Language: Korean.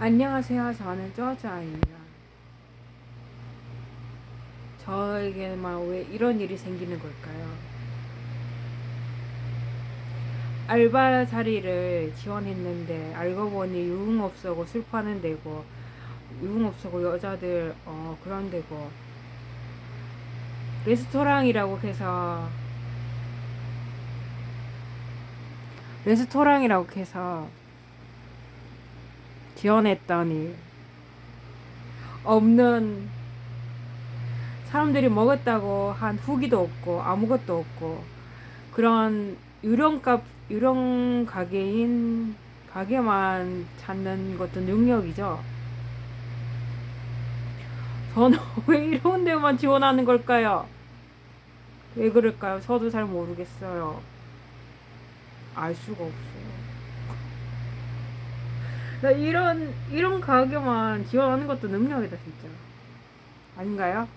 안녕하세요. 저는 쪼아쪼아입니다. 저에게만 왜 이런 일이 생기는 걸까요? 알바 자리를 지원했는데 알고 보니 유흥업소고 술 파는 데고 유흥업소고 여자들 어 그런 데고 레스토랑이라고 해서 레스토랑이라고 해서 지원했더니 없는 사람들이 먹었다고 한 후기도 없고 아무것도 없고 그런 유령값 유령 가게인 가게만 찾는 것도 능력이죠. 저는 왜 이런 데만 지원하는 걸까요? 왜 그럴까요? 저도 잘 모르겠어요. 알 수가 없어요. 나 이런 이런 가게만 지원하는 것도 능력이다 진짜. 아닌가요?